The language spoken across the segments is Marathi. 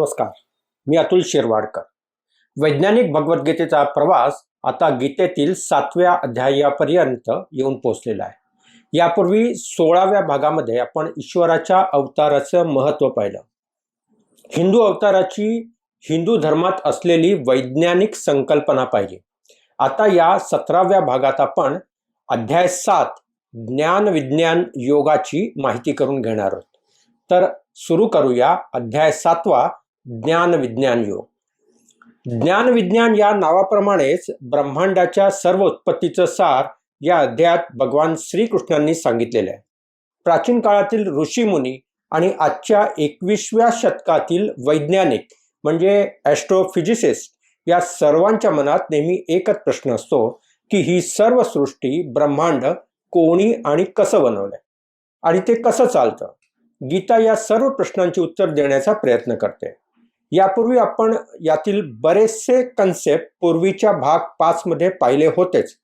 नमस्कार मी अतुल शिरवाडकर. वैज्ञानिक भगवद्गीतेचा प्रवास आता गीतेतील सातव्या अध्यायापर्यंत येऊन पोहोचलेला आहे. यापूर्वी सोळाव्या भागामध्ये आपण ईश्वराच्या अवताराचं महत्त्व पाहिलं. हिंदू अवताराची हिंदू धर्मात असलेली वैज्ञानिक संकल्पना पाहिली. आता या सतराव्या भागात आपण अध्याय सात ज्ञान विज्ञान योगाची माहिती करून घेणार आहोत. तर सुरू करूया अध्याय सातवा ज्ञान विज्ञान योग. ज्ञान विज्ञान या नावाप्रमाणेच ब्रह्मांडाच्या सर्व उत्पत्तीचं सार या अध्यायात भगवान श्रीकृष्णांनी सांगितलेलं आहे. प्राचीन काळातील ऋषीमुनी आणि आजच्या एकविसव्या शतकातील वैज्ञानिक म्हणजे ॲस्ट्रोफिजिसिस्ट या सर्वांच्या मनात नेहमी एकच प्रश्न असतो की ही सर्व सृष्टी ब्रह्मांड कोणी आणि कसं बनवलंय? आणि ते कसं चालतं? गीता या सर्व प्रश्नांची उत्तर देण्याचा प्रयत्न करते. यापूर्वी आपण यातील बरेचसे कन्सेप्ट पूर्वीच्या भाग पाचमध्ये पाहिले होतेच.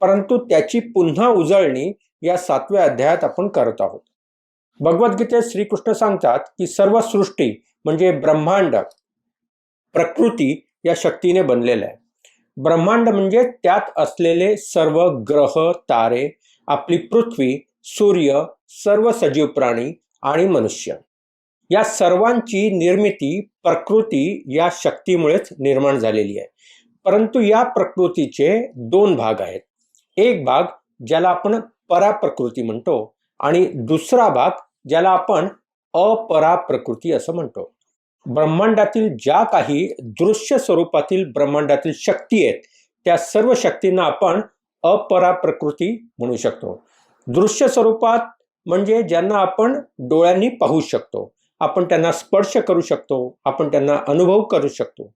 परंतु त्याची पुन्हा उजळणी या सातव्या अध्यायात आपण करत आहोत. भगवद्गीतेत श्रीकृष्ण सांगतात की सर्व सृष्टी म्हणजे ब्रह्मांड प्रकृती या शक्तीने बनलेलं आहे. ब्रह्मांड म्हणजे त्यात असलेले सर्व ग्रह तारे आपली पृथ्वी सूर्य सर्व सजीव प्राणी आणि मनुष्य. या सर्वांची निर्मिती प्रकृती या शक्तीमुळेच निर्माण झालेली आहे. परंतु या प्रकृतीचे दोन भाग आहेत. एक भाग ज्याला आपण पराप्रकृती म्हणतो आणि दुसरा भाग ज्याला आपण अपराप्रकृती असं म्हणतो. ब्रह्मांडातील ज्या काही दृश्य स्वरूपातील ब्रह्मांडातील शक्ती आहेत त्या सर्व शक्तींना आपण अपराप्रकृती म्हणू शकतो. दृश्य स्वरूपात म्हणजे ज्यांना आपण डोळ्यांनी पाहू शकतो. आपण त्यांना स्पर्श करू शकतो आपण त्यांना अनुभव करू शकतो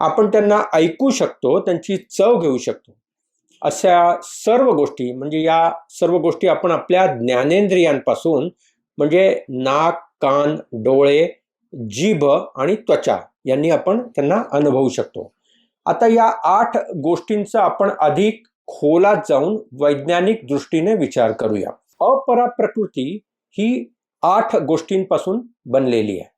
आपण त्यांना ऐकू शकतो त्यांची चव घेऊ शकतो. अशा सर्व गोष्टी म्हणजे या सर्व गोष्टी आपण आपल्या ज्ञानेंद्रियांपासून म्हणजे नाक कान डोळे जीभ आणि त्वचा यांनी आपण त्यांना अनुभवू शकतो. आता या आठ गोष्टींचा आपण अधिक खोलात जाऊन वैज्ञानिक दृष्टीने विचार करूया. अपरा प्रकृती ही आठ गोष्टींपासून बनलेली आहे.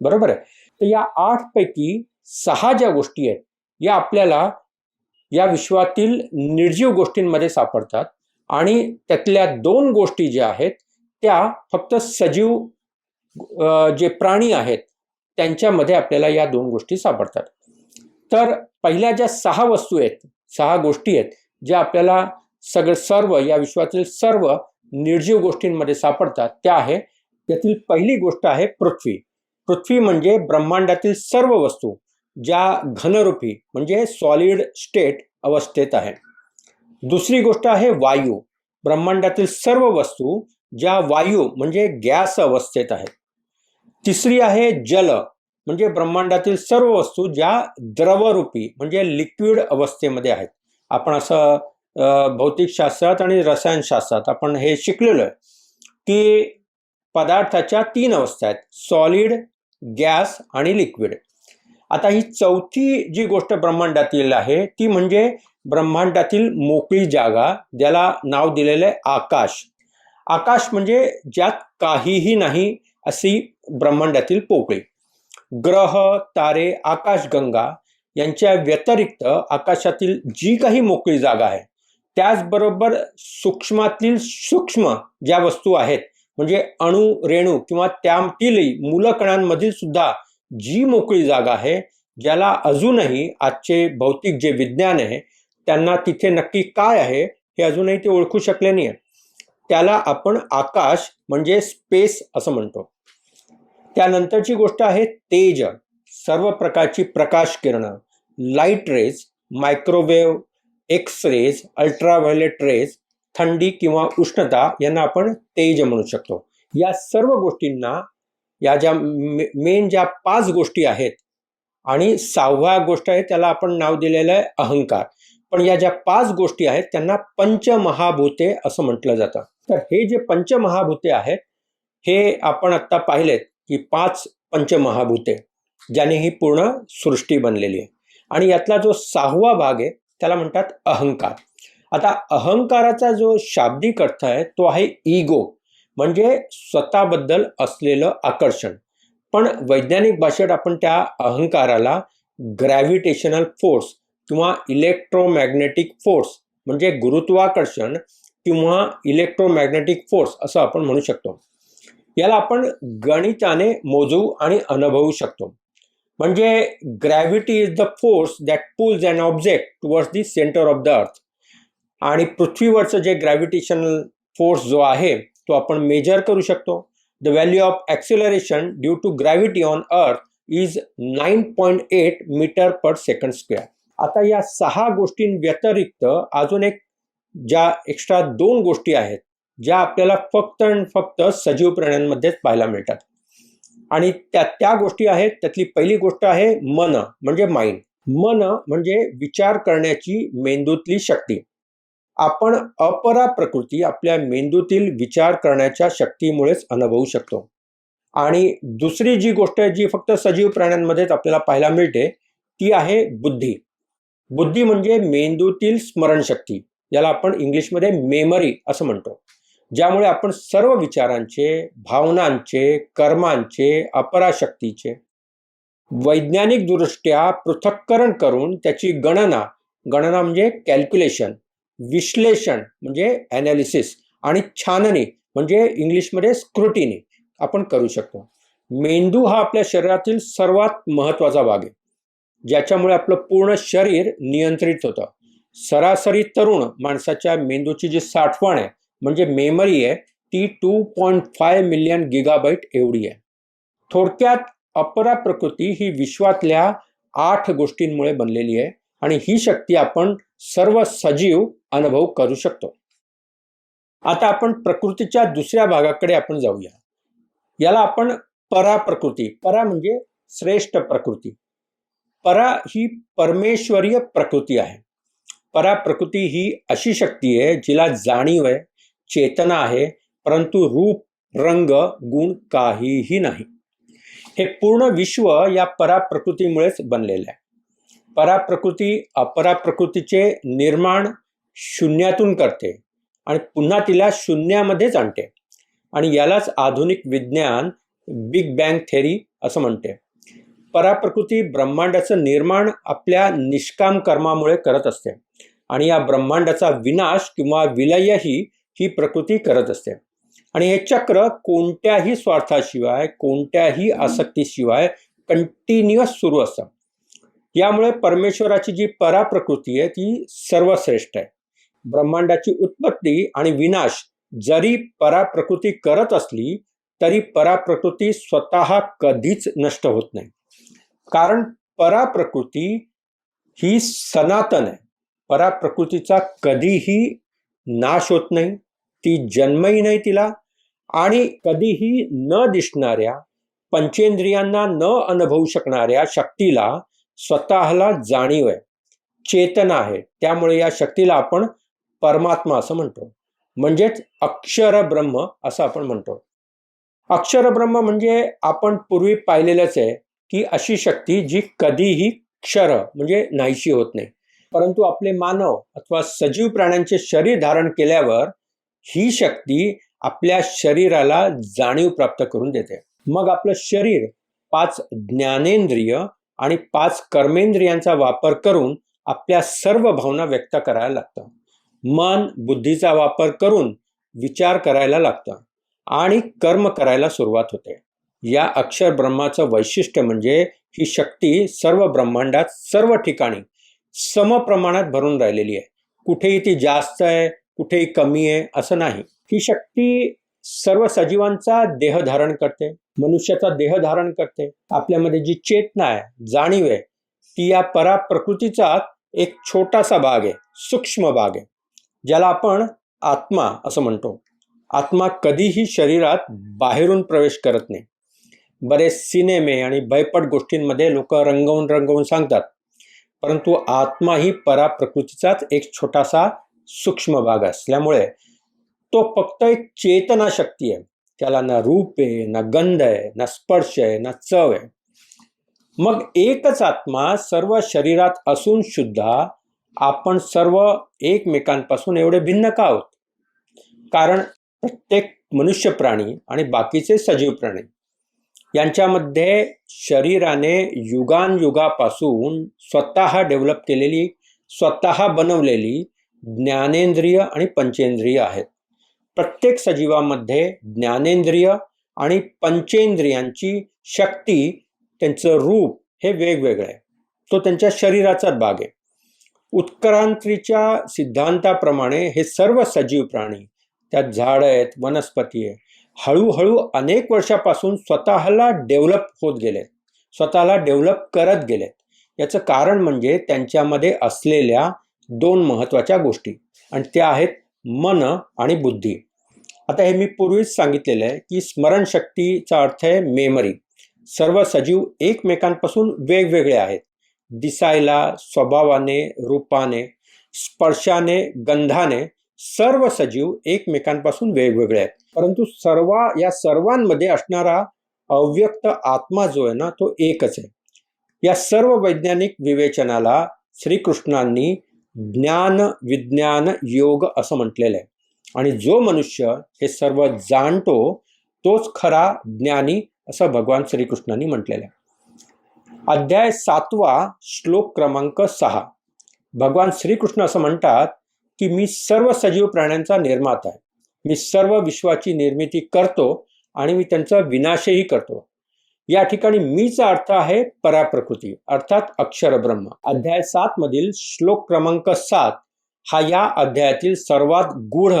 बरोबर आहे? तर या आठपैकी सहा ज्या गोष्टी आहेत या आपल्याला या विश्वातील निर्जीव गोष्टींमध्ये सापडतात आणि त्यातल्या दोन गोष्टी ज्या आहेत त्या फक्त सजीव जे प्राणी आहेत त्यांच्यामध्ये आपल्याला या दोन गोष्टी सापडतात. तर पहिल्या ज्या सहा वस्तू आहेत सहा गोष्टी आहेत ज्या आपल्याला सगळं सर्व या विश्वातील सर्व निर्जीव गोष्टींमध्ये सापडतात त्या आहे त्यातील पहिली गोष्ट आहे पृथ्वी. पृथ्वी म्हणजे ब्रह्मांडातील सर्व वस्तू ज्या घनरूपी म्हणजे सॉलिड स्टेट अवस्थेत आहे. दुसरी गोष्ट आहे वायू. ब्रह्मांडातील सर्व वस्तू ज्या वायू म्हणजे गॅस अवस्थेत आहेत तिसरी आहे जल. म्हणजे ब्रह्मांडातील सर्व वस्तू ज्या द्रवरूपी म्हणजे लिक्विड अवस्थेमध्ये आहेत. आपण असं भौतिकशास्त्रात आणि रसायनशास्त्रात आपण हे शिकलेलो आहे की पदार्थाच्या तीन अवस्था आहेत. सॉलिड गॅस आणि लिक्विड आता ही चौथी जी गोष्ट ब्रह्मांडातील आहे ती म्हणजे ब्रह्मांडातील मोकळी जागा ज्याला नाव दिलेलं आहे आकाश. आकाश म्हणजे ज्यात काहीही नाही अशी ब्रह्मांडातील पोकळी. ग्रह तारे आकाशगंगा यांच्या व्यतिरिक्त आकाशातील जी काही मोकळी जागा आहे त्याचबरोबर सूक्ष्मातील सूक्ष्म ज्या वस्तू आहेत म्हणजे अणु रेणू किंवा त्यातील मूलकणांमधील सुद्धा जी मोकळी जागा आहे ज्याला अजूनही आजचे भौतिक जे विज्ञान आहे त्यांना तिथे नक्की काय आहे हे अजूनही ते ओळखू शकले नाही त्याला आपण आकाश म्हणजे स्पेस असं म्हणतो. त्यानंतरची गोष्ट आहे तेज सर्व प्रकारची प्रकाश किरणं light rays microwave X rays ultraviolet rays थंडी किंवा उष्णता यांना आपण तेज म्हणू शकतो. या सर्व गोष्टींना या ज्या मेन ज्या पाच गोष्टी आहेत आणि सहावा गोष्ट आहे त्याला आपण नाव दिलेलं आहे अहंकार. पण या ज्या पाच गोष्टी आहेत त्यांना पंचमहाभूते असं म्हटलं जातं. तर हे जे पंचमहाभूते आहेत हे आपण आत्ता पाहिलेत की पाच पंचमहाभूते ज्याने ही पूर्ण सृष्टी बनलेली आहे. आणि यातला जो सहावा भाग आहे त्याला म्हणतात अहंकार. आता अहंकाराचा जो शाब्दिक अर्थ आहे तो आहे इगो म्हणजे स्वतःबद्दल असलेलं आकर्षण. पण वैज्ञानिक भाषेत आपण त्या अहंकाराला ग्रॅव्हिटेशनल फोर्स किंवा इलेक्ट्रोमॅग्नेटिक फोर्स म्हणजे गुरुत्वाकर्षण किंवा इलेक्ट्रोमॅग्नेटिक फोर्स असं आपण म्हणू शकतो. याला आपण गणिताने मोजू आणि अनुभवू शकतो. म्हणजे gravity is the force that pulls and object towards the centre of the earth. आणि पृथ्वीवरचं जे ग्रॅव्हिटेशनल फोर्स जो आहे तो आपण मेजर करू शकतो. The value of acceleration due to gravity on earth is nine point eight metre per second square आता या सहा गोष्टींव्यतिरिक्त अजून एक ज्या एक्स्ट्रा दोन गोष्टी आहेत ज्या आपल्याला फक्त आणि फक्त सजीव प्राण्यांमध्येच पाहायला मिळतात. आणि त्या त्या गोष्टी आहेत त्यातली पहिली गोष्ट आहे मन म्हणजे माइंड मन म्हणजे विचार करण्याची मेंदूतली शक्ती. आपण अपरा प्रकृती आपल्या मेंदूतील विचार करण्याच्या शक्तीमुळेच अनुभवू शकतो. आणि दुसरी जी गोष्ट आहे जी फक्त सजीव प्राण्यांमध्येच आपल्याला पाहायला मिळते ती आहे बुद्धी. बुद्धी म्हणजे मेंदूतील स्मरणशक्ती याला आपण इंग्लिशमध्ये मेमरी असं म्हणतो. ज्यामुळे आपण सर्व विचारांचे भावनांचे कर्मांचे अपराशक्तीचे वैज्ञानिकदृष्ट्या पृथक्करण करून त्याची गणना गणना म्हणजे कॅल्क्युलेशन विश्लेषण म्हणजे ॲनालिसिस आणि छाननी म्हणजे इंग्लिशमध्ये स्क्रुटिनी आपण करू शकतो. मेंदू हा आपल्या शरीरातील सर्वात महत्त्वाचा भाग आहे. ज्याच्यामुळे आपलं पूर्ण शरीर नियंत्रित होतं. सरासरी तरुण माणसाच्या मेंदूची जी साठवण आहे म्हणजे मेमरी आहे ती two point five million gigabyte एवढी आहे. थोडक्यात अपरा प्रकृती ही विश्वातल्या आठ गोष्टींमुळे बनलेली आहे. आणि ही शक्ती आपण सर्व सजीव अनुभव करू शकतो. आता आपण प्रकृतीच्या दुसऱ्या भागाकडे आपण जाऊया. याला आपण परा प्रकृती परा म्हणजे श्रेष्ठ प्रकृती. परा ही परमेश्वरीय प्रकृती आहे. परा प्रकृती ही अशी शक्ती आहे जिला जाणीव आहे चेतना आहे परंतु रूप रंग गुण काहीही नाही. हे पूर्ण विश्व या परा प्रकृतीमुळेच बनलेलं आहे. पराप्रकृती अपराप्रकृतीचे निर्माण शून्यातून करते आणि पुन्हा तिला शून्यामध्येच आणते आणि यालाच आधुनिक विज्ञान बिग बँग थेरी असं म्हणते. पराप्रकृती ब्रह्मांडाचं निर्माण आपल्या निष्काम कर्मामुळे करत असते. आणि या ब्रह्मांडाचा विनाश किंवा विलयही ही प्रकृती करत असते. आणि हे चक्र कोणत्याही स्वार्थाशिवाय कोणत्याही आसक्तीशिवाय कंटिन्युअस सुरू असतं. यामुळे परमेश्वराची जी पराप्रकृती आहे ती सर्वश्रेष्ठ आहे. ब्रह्मांडाची उत्पत्ती आणि विनाश जरी पराप्रकृती करत असली तरी पराप्रकृती स्वतः कधीच नष्ट होत नाही. कारण पराप्रकृती ही सनातन आहे. पराप्रकृतीचा कधीही नाश होत नाही ती जन्मही नाही तिला आणि कधीही न दिसणाऱ्या पंचेंद्रियांना न अनुभवू शकणाऱ्या शक्तीला स्वतःला जाणीव आहे चेतना आहे. त्यामुळे या शक्तीला आपण परमात्मा असं म्हणतो. म्हणजेच अक्षर ब्रह्म असं आपण म्हणतो. अक्षर ब्रह्म म्हणजे आपण पूर्वी पाहिलेलंच आहे की अशी शक्ती जी कधीही क्षर म्हणजे नाहीशी होत नाही. परंतु आपले मानव अथवा सजीव प्राण्यांचे शरीर धारण केल्यावर ही शक्ती आपल्या शरीराला जाणीव प्राप्त करून देते. मग आपलं शरीर पाच ज्ञानेंद्रिय आणि पाच कर्मेंद्रियांचा वापर करून आपल्या सर्व भावना व्यक्त करायला लागतं. मन बुद्धीचा वापर करून विचार करायला लागतं आणि कर्म करायला सुरुवात होते. या अक्षर ब्रह्माचं वैशिष्ट्य म्हणजे ही शक्ती सर्व ब्रह्मांडात सर्व ठिकाणी समप्रमाणात भरून राहिलेली आहे. कुठेही ती जास्त आहे कुठेही कमी आहे असं नाही. ही शक्ती सर्व सजीवांचा देह धारण करते मनुष्याचा देह धारण करते. आपल्यामध्ये जी चेतना आहे जाणीव आहे ती या परा प्रकृतीचा एक छोटासा भाग आहे सूक्ष्म भाग आहे ज्याला आपण आत्मा असं म्हणतो. आत्मा कधीही शरीरात बाहेरून प्रवेश करत नाही. बरेच सिनेमे आणि भयपट गोष्टींमध्ये लोक रंगवून रंगवून सांगतात परंतु आत्मा ही पराप्रकृतीचाच एक छोटासा सूक्ष्म भाग असल्यामुळे तो फक्त एक चेतना शक्ती आहे. त्याला ना रूप आहे ना गंध आहे ना स्पर्श आहे ना चव आहे. मग एकच आत्मा सर्व शरीरात असून सुद्धा आपण सर्व एकमेकांपासून एवढे भिन्न का आहोत? कारण प्रत्येक मनुष्य प्राणी आणि बाकीचे सजीव प्राणी यांच्यामध्ये शरीराने युगानयुगापासून स्वतः डेव्हलप केलेली स्वतः बनवलेली ज्ञानेंद्रिय आणि पंचेंद्रिय आहेत. प्रत्येक सजीवामध्ये ज्ञानेंद्रिय आणि पंचेंद्रियांची शक्ती त्यांचं रूप हे वेगवेगळं आहे. तो त्यांच्या शरीराचाच भाग आहे. उत्क्रांतीच्या सिद्धांताप्रमाणे हे सर्व सजीव प्राणी त्यात झाडं आहेत वनस्पती आहे हळूहळू अनेक वर्षापासून स्वतःला डेव्हलप होत गेलेत स्वतःला डेव्हलप करत गेलेत. याचं कारण म्हणजे त्यांच्यामध्ये असलेल्या दोन महत्त्वाच्या गोष्टी. आणि त्या आहेत मन आणि बुद्धी. आता हे मी पूर्वीच सांगितलेलं आहे की स्मरणशक्तीचा अर्थ आहे मेमरी सर्व सजीव एकमेकांपासून वेगवेगळे आहेत. दिसायला स्वभावाने रूपाने स्पर्शाने गंधाने सर्व सजीव एकमेकांपासून वेगवेगळे आहेत. परंतु सर्व या सर्वांमध्ये असणारा अव्यक्त आत्मा जो आहे ना तो एकच आहे. या सर्व वैज्ञानिक विवेचनाला श्रीकृष्णांनी ज्ञान विज्ञान योग असं म्हटलेलं आहे. आणि जो मनुष्य हे सर्व जाणतो तोच खरा ज्ञानी असं भगवान श्रीकृष्णांनी म्हटलेलं आहे. अध्याय सातवा श्लोक क्रमांक सहा. भगवान श्रीकृष्ण असं म्हणतात की मी सर्व सजीव प्राण्यांचा निर्माता आहे. मी सर्व विश्वाची निर्मिती करतो आणि मी त्यांचा विनाशही करतो. या ठिकाणी मीचा अर्थ आहे पराप्रकृती अर्थात अक्षर ब्रह्म. अध्याय सात मधील श्लोक क्रमांक सात हा या अध्यायातील सर्वात गूढ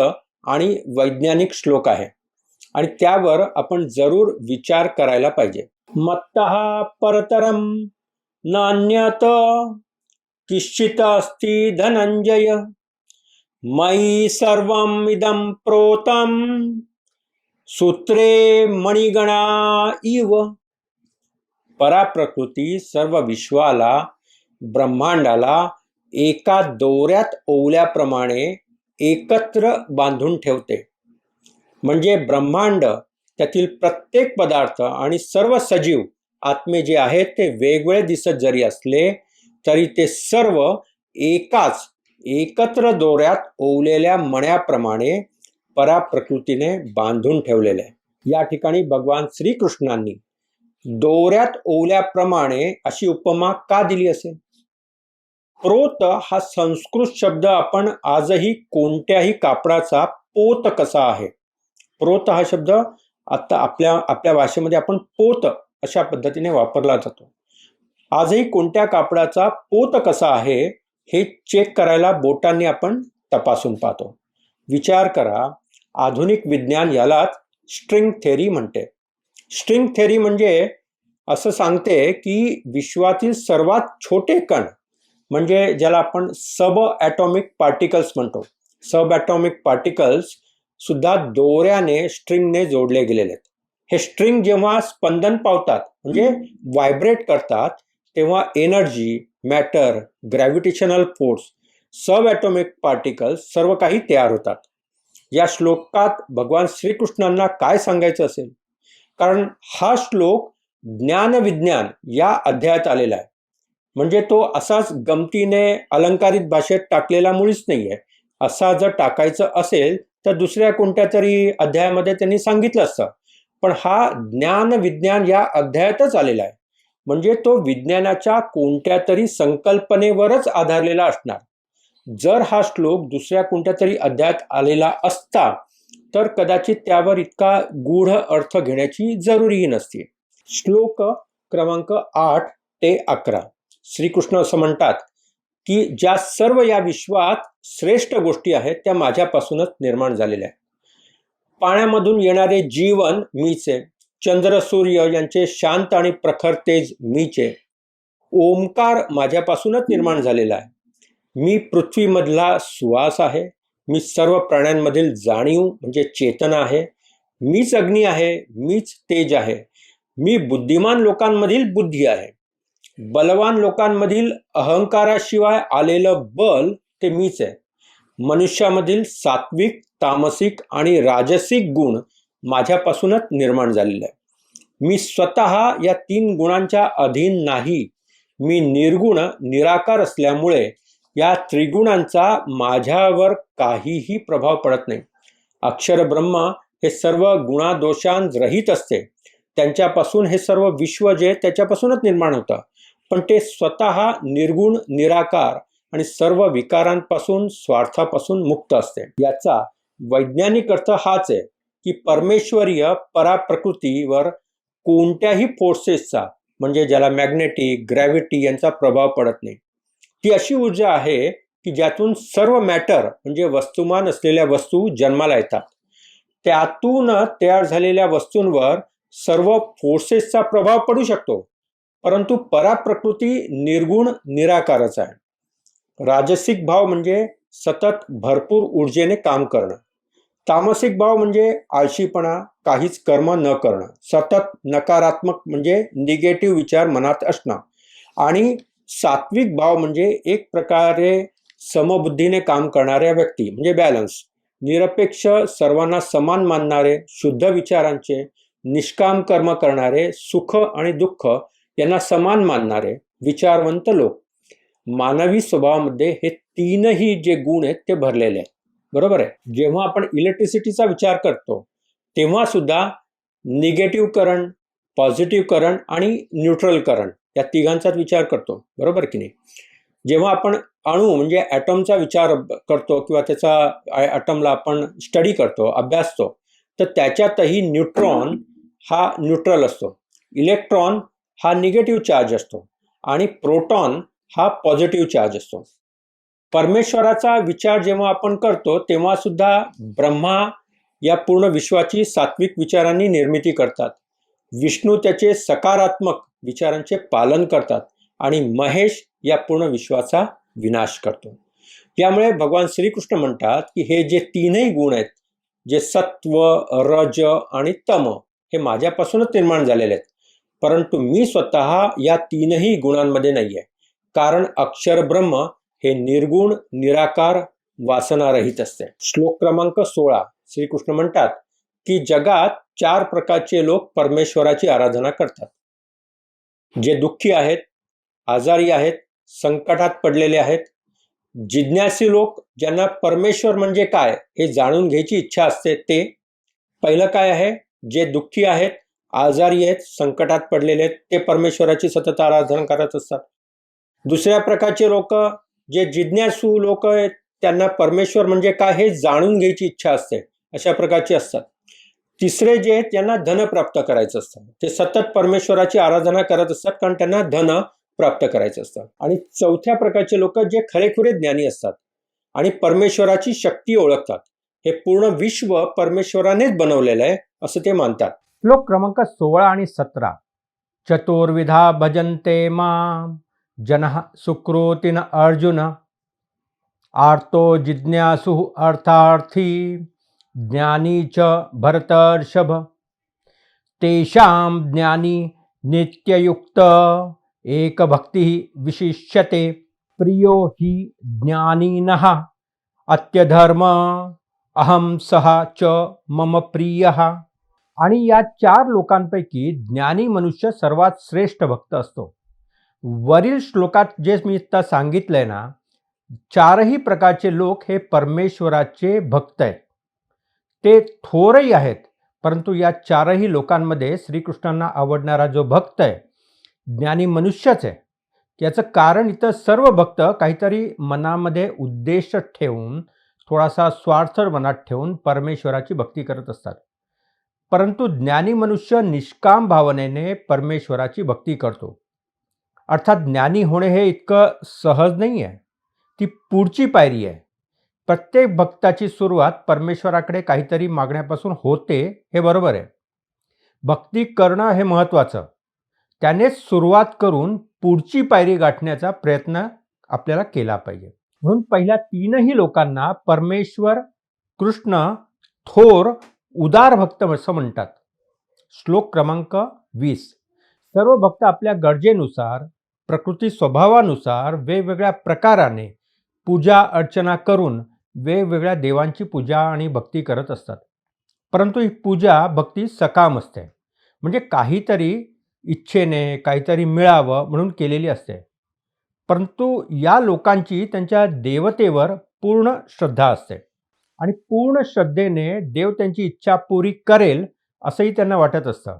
आणि वैज्ञानिक श्लोक आहे. आणि त्यावर आपण जरूर विचार करायला पाहिजे. मत्तः परतरं नान्यत किश्चित अस्ति धनंजय मयि सर्वम् इदं प्रोतम सूत्रे मणिगणा इव। पराप्रकृती सर्व विश्वाला ब्रह्मांडाला एका दोऱ्यात ओवल्याप्रमाणे एकत्र बांधून ठेवते. म्हणजे ब्रह्मांड त्यातील प्रत्येक पदार्थ आणि सर्व सजीव आत्मे जे आहेत ते वेगवेगळे दिसत जरी असले तरी ते सर्व एकाच एकत्र दोऱ्यात ओवलेल्या मण्याप्रमाणे पराप्रकृतीने बांधून ठेवलेले. आहे या ठिकाणी भगवान श्रीकृष्णांनी दोऱ्यात ओवल्याप्रमाणे अशी उपमा का दिली असेल? प्रोत हा संस्कृत शब्द आपण आजही कोणत्याही कापडाचा पोत कसा आहे? प्रोत हा शब्द आता आपल्या आपल्या भाषेमध्ये आपण पोत अशा पद्धतीने वापरला जातो. आजही कोणत्या कापडाचा पोत कसा आहे हे चेक करायला बोटांनी आपण तपासून पाहतो. विचार करा आधुनिक विज्ञान यालाच स्ट्रिंग थेरी म्हणते. स्ट्रिंग थेरी म्हणजे असं सांगते की विश्वातील सर्वात छोटे कण म्हणजे ज्याला आपण सब ॲटॉमिक पार्टिकल्स म्हणतो. सब ॲटॉमिक पार्टिकल्स सुद्धा दोऱ्याने स्ट्रिंगने जोडले गेलेले आहेत. हे स्ट्रिंग जेव्हा स्पंदन पावतात म्हणजे व्हायब्रेट करतात तेव्हा energy matter gravitational force subatomic particles सर्व काही तयार होतात. या श्लोकात भगवान श्रीकृष्णांना काय सांगायचं असेल? कारण हा श्लोक ज्ञानविज्ञान या अध्यायात आलेला आहे. म्हणजे तो असाच गमतीने अलंकारित भाषेत टाकलेला मुळीच नाही आहे असा जर टाकायचं असेल तर दुसऱ्या कोणत्या तरी अध्यायामध्ये त्यांनी सांगितलं असतं. पण हा ज्ञान विज्ञान या अध्यायातच आलेला आहे. म्हणजे तो विज्ञानाच्या कोणत्या तरी संकल्पनेवरच आधारलेला असणार. जर हा श्लोक दुसऱ्या कोणत्या तरी अध्यायात आलेला असता तर कदाचित त्यावर इतका गूढ अर्थ घेण्याची जरुरीही नसते. श्लोक क्रमांक आठ ते अकरा. श्रीकृष्ण असं म्हणतात की ज्या सर्व या विश्वात श्रेष्ठ गोष्टी आहेत त्या माझ्यापासूनच निर्माण झालेल्या आहेत. पाण्यामधून येणारे जीवन मीचे चंद्र सूर्य यांचे शांत आणि प्रखर तेज मीचे ओमकार ओंकार माझ्यापासूनच निर्माण झालेला आहे. मी पृथ्वीमधला सुवास आहे. मी सर्व प्राण्यांमधील जाणीव म्हणजे चेतना आहे मीच अग्नी आहे मीच तेज आहे मी बुद्धिमान लोकांमधील बुद्धी आहे. बलवान लोकांमधील अहंकाराशिवाय आलेलं बल ते मीच आहे. मनुष्यामधील सात्विक तामसिक आणि राजसिक गुण माझ्यापासूनच निर्माण झालेला आहे मी स्वतः या तीन गुणांच्या अधीन नाही. मी निर्गुण निराकार असल्यामुळे या त्रिगुणांचा माझ्यावर काहीही प्रभाव पडत नाही. अक्षर ब्रह्म हे सर्व गुणादोषांरहित असते. त्यांच्यापासून हे सर्व विश्व जे त्याच्यापासूनच निर्माण होतं. पण ते स्वतः निर्गुण निराकार आणि सर्व विकारांपासून स्वार्थापासून मुक्त असते. याचा वैज्ञानिक अर्थ हाच आहे की परमेश्वरीय पराप्रकृतीवर कोणत्याही फोर्सेसचा म्हणजे ज्याला मॅग्नेटिक ग्रॅव्हिटी यांचा प्रभाव पडत नाही. ती अशी ऊर्जा आहे की ज्यातून सर्व मॅटर म्हणजे वस्तुमान असलेल्या वस्तू जन्माला येतात. त्यातून तयार झालेल्या वस्तूंवर सर्व फोर्सेसचा प्रभाव पडू शकतो. परंतु पराप्रकृती निर्गुण निराकारच आहे. राजसिक भाव म्हणजे सतत भरपूर ऊर्जेने काम करणं. तामसिक भाव म्हणजे आळशीपणा काहीच कर्म न करणं. सतत नकारात्मक म्हणजे निगेटिव्ह विचार मनात असणं. आणि सात्विक भाव म्हणजे एक प्रकारे समबुद्धीने काम करणाऱ्या व्यक्ती म्हणजे बॅलन्स निरपेक्ष सर्वांना समान मानणारे शुद्ध विचारांचे निष्काम कर्म करणारे सुख आणि दुःख यांना समान मानणारे विचारवंत लोक. मानवी स्वभावामध्ये हे तीनही जे गुण आहेत ते भरलेले आहेत. बरोबर आहे? जेव्हा आपण इलेक्ट्रिसिटीचा विचार करतो तेव्हा सुद्धा निगेटिव्ह करंट पॉझिटिव्ह करंट आणि न्यूट्रल करंट या तिघांचाच विचार करतो. बरोबर की नाही? जेव्हा आपण अणू म्हणजे ॲटमचा विचार करतो किंवा त्याचा ॲटमला आपण स्टडी करतो अभ्यासतो तर त्याच्यातही न्यूट्रॉन हा न्यूट्रल असतो. इलेक्ट्रॉन हा निगेटिव्ह चार्ज असतो आणि प्रोटॉन हा पॉझिटिव्ह चार्ज असतो. परमेश्वराचा विचार जेव्हा आपण करतो तेव्हा सुद्धा ब्रह्मा या पूर्ण विश्वाची सात्विक विचारांनी निर्मिती करतात. विष्णू त्याचे सकारात्मक विचारांचे पालन करतात आणि महेश या पूर्ण विश्वाचा विनाश करतो. त्यामुळे भगवान श्रीकृष्ण म्हणतात की हे जे तीनही गुण आहेत जे सत्व रज आणि तम हे माझ्यापासूनच निर्माण झालेले आहेत. परंतु मी स्वतः या तीनही गुणांमध्ये नाही आहे कारण अक्षर ब्रह्म हे निर्गुण निराकार वासनारहित असते. श्लोक क्रमांक सोळा. श्रीकृष्ण म्हणतात की जगात चार प्रकारचे लोक परमेश्वराची आराधना करतात. जे दुःखी आहेत आजारी आहेत संकटात पडलेले आहेत जिज्ञासी लोक ज्यांना परमेश्वर म्हणजे काय हे जाणून घ्यायची इच्छा असते ते पहिलं काय आहे? जे दुःखी आहेत आजारी आहेत संकटात पडलेले आहेत ते परमेश्वराची सतत आराधना करत असतात. दुसऱ्या प्रकारचे लोक जे जिज्ञासू लोक आहेत त्यांना परमेश्वर म्हणजे काय हे जाणून घ्यायची इच्छा असते अशा प्रकारची असतात. तिसरे जे आहेत त्यांना धन प्राप्त करायचं असतं. ते सतत परमेश्वराची आराधना करत असतात कारण त्यांना धन प्राप्त करायचं असतं. आणि चौथ्या प्रकारचे लोक जे खरेखुरे ज्ञानी असतात आणि परमेश्वराची शक्ती ओळखतात. हे पूर्ण विश्व परमेश्वरानेच बनवलेलं आहे असं ते मानतात. श्लोक क्रमांक सोळा आणि सतरा. चतुर्विधा भजन्ते माम जन सुकृतीन अर्जुन आर्तो जिज्ञासु अर्थार्थी। ज्ञानी च भरतर्षभ। तेषां ज्ञानी नित्ययुक्त। एकभक्ती विशिष्यते। प्रियो हि ज्ञानिनः। अत्यधर्म। अहम सहा च मम प्रियः। आणि या चार लोकांपैकी ज्ञानी मनुष्य सर्वात श्रेष्ठ भक्त असतो। वरील श्लोकात जे मी आता सांगितलंय ना चारही प्रकारचे लोक हे परमेश्वराचे भक्त आहेत. ते थोरही आहेत परंतु या चारही लोकांमध्ये श्रीकृष्णांना आवडणारा जो भक्त आहे ज्ञानी मनुष्यच आहे. याचं कारण इथं सर्व भक्त काहीतरी मनामध्ये उद्देश ठेवून थोडासा स्वार्थ मनात ठेवून परमेश्वराची भक्ती करत असतात. परंतु ज्ञानी मनुष्य निष्काम भावनेने परमेश्वराची भक्ती करतो. अर्थात ज्ञानी होणे हे इतकं सहज नाही आहे ती पुढची पायरी आहे. प्रत्येक भक्ताची सुरुवात परमेश्वराकडे काहीतरी मागण्यापासून होते हे बरोबर आहे. भक्ती करणं हे महत्त्वाचं. त्यानेच सुरुवात करून पुढची पायरी गाठण्याचा प्रयत्न आपल्याला केला पाहिजे. म्हणून पहिल्या तीनही लोकांना परमेश्वर कृष्ण थोर उदार भक्त असं म्हणतात. श्लोक क्रमांक वीस. सर्व भक्त आपल्या गरजेनुसार प्रकृती स्वभावानुसार वेगवेगळ्या प्रकाराने पूजा अर्चना करून वेगवेगळ्या देवांची पूजा आणि भक्ती करत असतात. परंतु ही पूजा भक्ती सकाम असते. म्हणजे काहीतरी इच्छेने काहीतरी मिळावं म्हणून केलेली असते. परंतु या लोकांची त्यांच्या देवतेवर पूर्ण श्रद्धा असते. आणि पूर्ण श्रद्धेने देव त्यांची इच्छा पुरी करेल असंही त्यांना वाटत असतं.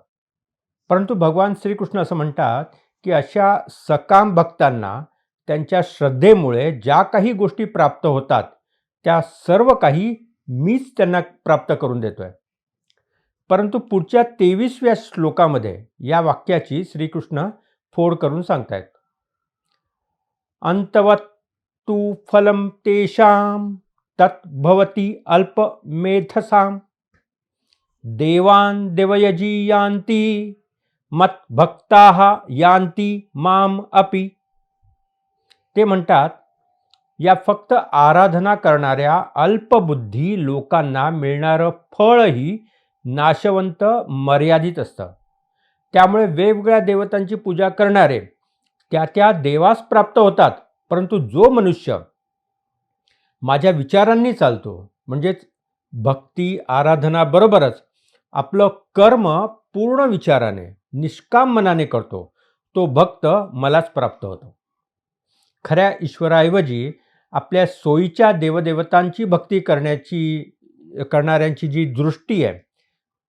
परंतु भगवान श्रीकृष्ण असं म्हणतात की अशा सकाम भक्तांना त्यांच्या श्रद्धेमुळे ज्या काही गोष्टी प्राप्त होतात त्या सर्व काही मीच त्यांना प्राप्त करून देतोय. परंतु पुढच्या तेवीसव्या श्लोकामध्ये या वाक्याची श्रीकृष्ण फोड करून सांगतायत. अंतवत तू फलम तेषाम तत् अल्प मेथसाम देवान देवयजी यांती मत भक्ता यांती माम अपि. ते म्हणतात या फक्त आराधना करणाऱ्या अल्पबुद्धी लोकांना मिळणारं फळही नाशवंत मर्यादित असतं. त्यामुळे वेगवेगळ्या देवतांची पूजा करणारे त्या त्या देवास प्राप्त होतात. परंतु जो मनुष्य माझ्या विचारांनी चालतो म्हणजेच भक्ती आराधनाबरोबरच आपलं कर्म पूर्ण विचाराने निष्काम मनाने करतो तो भक्त मलाच प्राप्त होतो. खऱ्या ईश्वराऐवजी आपल्या सोयीच्या देवदेवतांची भक्ती करण्याची करणाऱ्यांची जी दृष्टी आहे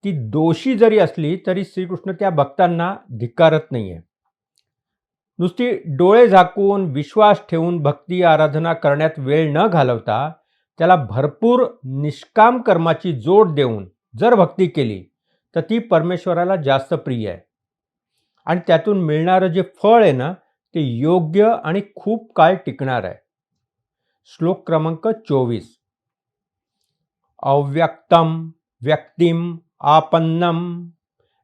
ती दोषी जरी असली तरी श्रीकृष्ण त्या भक्तांना धिक्कारत नाही आहे नुसती डोळे झाकून विश्वास ठेवून भक्ती आराधना करण्यात वेळ न घालवता त्याला भरपूर निष्काम कर्माची जोड देऊन जर भक्ती केली तर ती परमेश्वराला जास्त प्रिय आहे. आणि त्यातून मिळणारं जे फळ आहे ना ते योग्य आणि खूप काळ टिकणार आहे. श्लोक क्रमांक चोवीस. अव्यक्तम व्यक्तिम आपन्नम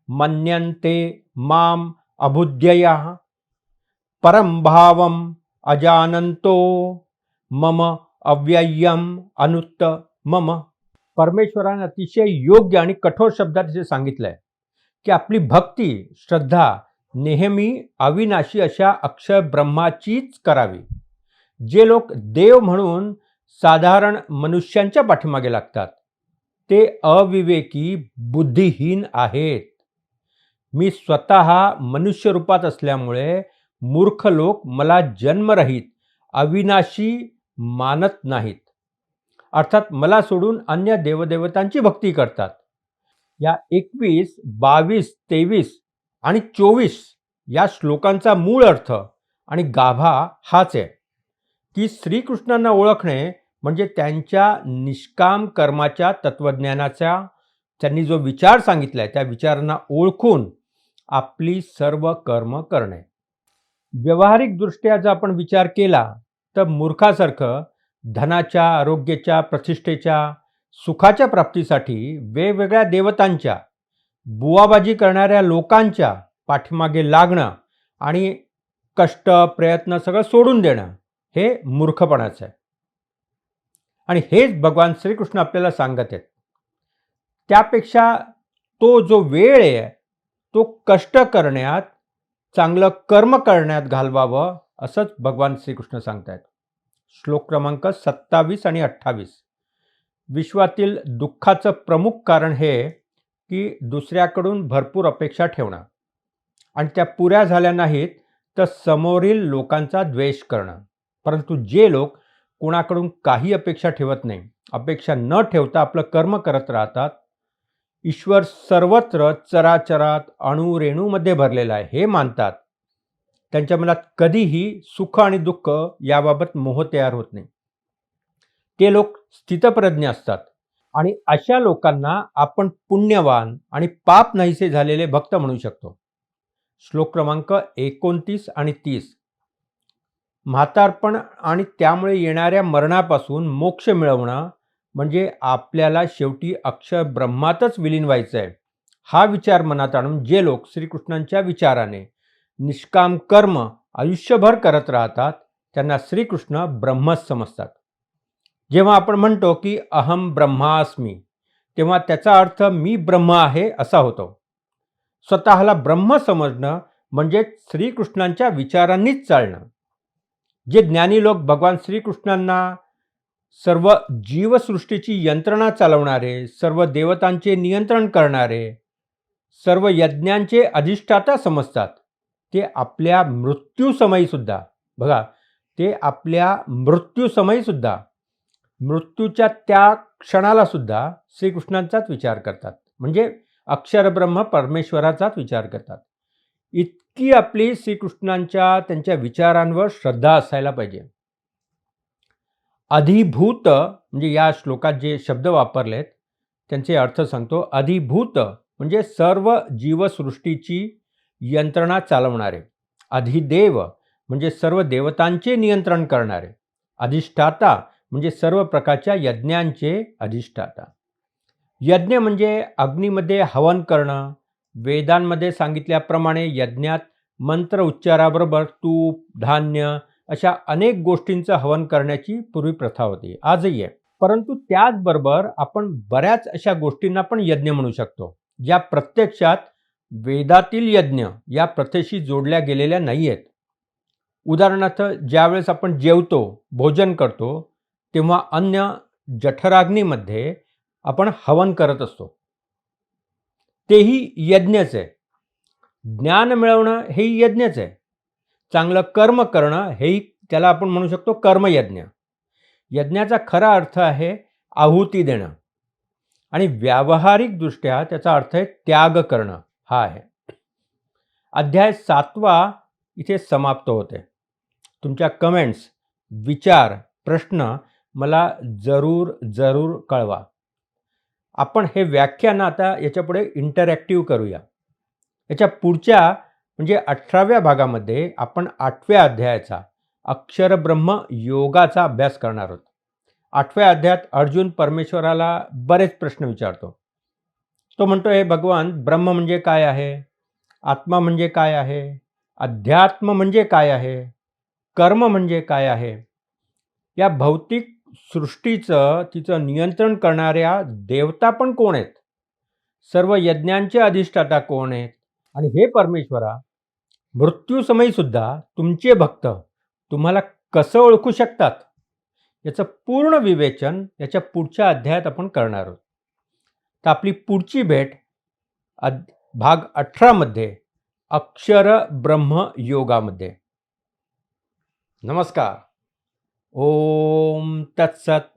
मन्यन्ते माम अबुद्ध्यया परम भावम अजानंतो मम अव्ययम अनुत्त मम. परमेश्वराने अतिशय योग्य आणि कठोर शब्दात असे सांगितलं आहे की आपली भक्ती श्रद्धा नेहमी अविनाशी अशा अक्षर ब्रह्माचीच करावी. जे लोक देव म्हणून साधारण मनुष्यांच्या पाठीमागे लागतात ते अविवेकी बुद्धिहीन आहेत. मी स्वतः मनुष्य रूपात असल्यामुळे मूर्ख लोक मला जन्मरहित अविनाशी मानत नाहीत. अर्थात मला सोडून अन्य देवदेवतांची भक्ती करतात. या एकवीस बावीस तेवीस आणि चोवीस या श्लोकांचा मूळ अर्थ आणि गाभा हाच आहे. की श्रीकृष्णांना ओळखणे म्हणजे त्यांच्या निष्काम कर्माच्या तत्त्वज्ञानाचा त्यांनी जो विचार सांगितला आहे त्या विचारांना ओळखून आपली सर्व कर्म करणे. व्यावहारिकदृष्ट्या जर आपण विचार केला तर मूर्खासारखं धनाच्या आरोग्याच्या प्रतिष्ठेच्या सुखाच्या प्राप्तीसाठी वेगवेगळ्या देवतांच्या बुवाबाजी करणाऱ्या लोकांच्या पाठीमागे लागणं आणि कष्ट प्रयत्न सगळं सोडून देणं हे मूर्खपणाचं आहे. आणि हेच भगवान श्रीकृष्ण आपल्याला सांगत आहेत. त्यापेक्षा तो जो वेळ आहे तो कष्ट करण्यात चांगलं कर्म करण्यात घालवावं असंच भगवान श्रीकृष्ण सांगतायत. श्लोक क्रमांक सत्तावीस आणि अठ्ठावीस. विश्वातील दुःखाचं प्रमुख कारण हे की दुसऱ्याकडून भरपूर अपेक्षा ठेवणं. आणि त्या पुऱ्या झाल्या नाहीत तर समोरील लोकांचा द्वेष करणं. परंतु जे लोक कोणाकडून काही अपेक्षा ठेवत नाही अपेक्षा न ठेवता आपलं कर्म करत राहतात ईश्वर सर्वत्र चराचरात अणुरेणूमध्ये भरलेला आहे हे मानतात. त्यांच्या मनात कधीही सुख आणि दुःख याबाबत मोह तयार होत नाही. ते लोक स्थितप्रज्ञ असतात आणि अशा लोकांना आपण पुण्यवान आणि पाप नाहीसे झालेले भक्त म्हणू शकतो. श्लोक क्रमांक एकोणतीस आणि तीस. म्हातारपण आणि त्यामुळे येणाऱ्या मरणापासून मोक्ष मिळवणं म्हणजे आपल्याला शेवटी अक्षर ब्रह्मातच विलीन व्हायचं आहे. हा विचार मनात आणून जे लोक श्रीकृष्णांच्या विचाराने निष्काम कर्म आयुष्यभर करत राहतात त्यांना श्रीकृष्ण ब्रह्मच समजतात. जेव्हा आपण म्हणतो की अहम ब्रह्मास्मी तेव्हा त्याचा अर्थ मी ब्रह्म आहे असा होतो. स्वतःला ब्रह्म समजणं म्हणजे श्रीकृष्णांच्या विचारांनीच चालणं. जे ज्ञानी लोक भगवान श्रीकृष्णांना सर्व जीवसृष्टीची यंत्रणा चालवणारे सर्व देवतांचे नियंत्रण करणारे सर्व यज्ञांचे अधिष्ठाता समजतात ते आपल्या मृत्यूसमयीसुद्धा बघा ते आपल्या मृत्यूसमयीसुद्धा मृत्यूच्या त्या क्षणालासुद्धा श्रीकृष्णांचाच विचार करतात. म्हणजे अक्षरब्रह्म परमेश्वराचाच विचार करतात. इतकी आपली श्रीकृष्णांच्या त्यांच्या विचारांवर श्रद्धा असायला पाहिजे. अधिभूत म्हणजे या श्लोकात जे शब्द वापरलेत त्यांचे अर्थ सांगतो अधिभूत म्हणजे सर्व जीवसृष्टीची यंत्रणा चालवणारे अधिदेव म्हणजे सर्व देवतांचे नियंत्रण करणारे अधिष्ठाता म्हणजे सर्व प्रकारच्या यज्ञांचे अधिष्ठाता. यज्ञ म्हणजे अग्नीमध्ये हवन करणं वेदांमध्ये सांगितल्याप्रमाणे यज्ञात मंत्र उच्चाराबरोबर तूप धान्य अशा अनेक गोष्टींचं हवन करण्याची पूर्वी प्रथा होती. आजही आहे. परंतु त्याचबरोबर आपण बऱ्याच अशा गोष्टींना पण यज्ञ म्हणू शकतो. ज्या प्रत्यक्षात वेदातील यज्ञ या प्रथेशी जोडल्या गेलेल्या नाही आहेत उदाहरणार्थ ज्यावेळेस आपण जेवतो भोजन करतो तेव्हा अन्य जठराग्नीमध्ये आपण हवन करत असतो. तेही यज्ञच आहे. ज्ञान मिळवणं हेही यज्ञच आहे. चांगलं कर्म करणं हेही त्याला आपण म्हणू शकतो कर्मयज्ञ. यज्ञाचा खरा अर्थ आहे आहुती देणं. आणि व्यावहारिकदृष्ट्या त्याचा अर्थ आहे त्याग करणं हा आहे. अध्याय सातवा इथे समाप्त होते. तुमच्या कमेंट्स विचार प्रश्न मला जरूर जरूर कळवा. आपण हे व्याख्यान आता याच्यापुढे इंटरॅक्टिव्ह करूया. याच्या पुढच्या म्हणजे अठराव्या भागामध्ये आपण आठव्या अध्यायाचा अक्षरब्रह्म योगाचा अभ्यास करणार आहोत. आठव्या अध्यायात अर्जुन परमेश्वराला बरेच प्रश्न विचारतो. तो म्हणतो हे भगवान ब्रह्म म्हणजे काय आहे? आत्मा म्हणजे काय आहे? अध्यात्म म्हणजे काय आहे? कर्म म्हणजे काय आहे? या भौतिक सृष्टीचं तिचं नियंत्रण करणाऱ्या देवता पण कोण आहेत? सर्व यज्ञांचे अधिष्ठाता कोण आहेत? आणि हे परमेश्वरा मृत्यूसमयीसुद्धा तुमचे भक्त तुम्हाला कसं ओळखू शकतात? याचं पूर्ण विवेचन याच्या पुढच्या अध्यायात आपण करणार आहोत. तर आपली पुढची भेट अद भाग अठरामध्ये अक्षर ब्रह्म योगामध्ये नमस्कार. ओम तत्सत.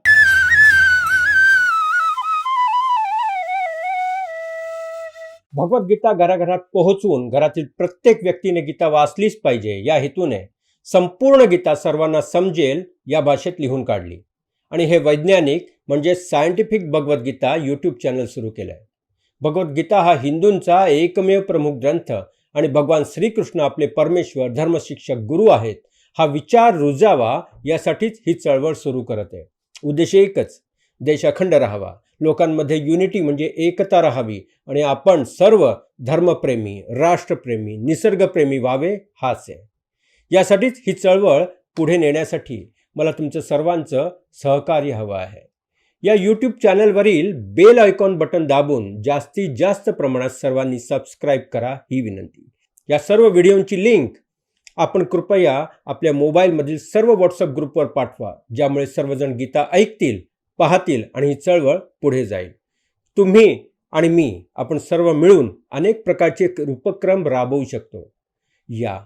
भगवद्गीता घराघरात पोहोचवून घरातील प्रत्येक व्यक्तीने गीता वाचलीच पाहिजे या हेतूने संपूर्ण गीता सर्वांना समजेल या भाषेत लिहून काढली. आणि हे वैज्ञानिक म्हणजे सायंटिफिक भगवद्गीता यूट्यूब चॅनल सुरू केलं आहे भगवद्गीता हा हिंदूंचा एकमेव प्रमुख ग्रंथ आणि भगवान श्रीकृष्ण आपले परमेश्वर धर्मशिक्षक गुरु आहेत हा विचार रुजावा यासाठीच ही चळवळ सुरू करत आहे. उद्देश एकच देश अखंड राहावा. लोकांमध्ये युनिटी म्हणजे एकता राहावी आणि आपण सर्व धर्मप्रेमी राष्ट्रप्रेमी निसर्गप्रेमी व्हावे हाच आहे. यासाठीच ही चळवळ पुढे नेण्यासाठी मला तुमचं सर्वांचं सहकार्य हवं आहे. या यूट्यूब चॅनलवरील बेल आयकॉन बटन दाबून जास्तीत जास्त प्रमाणात सर्वांनी सबस्क्राईब करा ही विनंती. या सर्व व्हिडिओंची लिंक आपण कृपया आपल्या मोबाईलमधील सर्व व्हॉट्सअप ग्रुपवर पाठवा ज्यामुळे सर्वजण गीता ऐकतील पाहतील आणि ही चळवळ पुढे जाईल. तुम्ही आणि मी आपण सर्व मिळून अनेक प्रकारचे उपक्रम राबवू शकतो. या.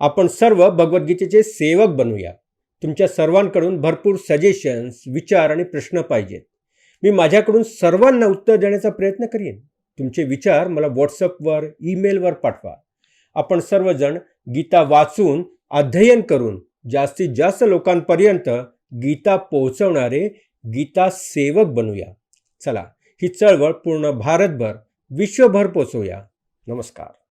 आपण सर्व भगवद्गीतेचे सेवक बनूया. तुमच्या सर्वांकडून भरपूर सजेशन्स विचार आणि प्रश्न पाहिजेत. मी माझ्याकडून सर्वांना उत्तर देण्याचा प्रयत्न करीन. तुमचे विचार मला व्हॉट्सअपवर ईमेलवर पाठवा. आपण सर्वजण गीता वाचून अध्ययन करून जास्तीत जास्त लोकांपर्यंत गीता पोहोचवणारे गीता सेवक बनूया. चला ही चळवळ पूर्ण भारतभर विश्वभर पोचवूया. नमस्कार.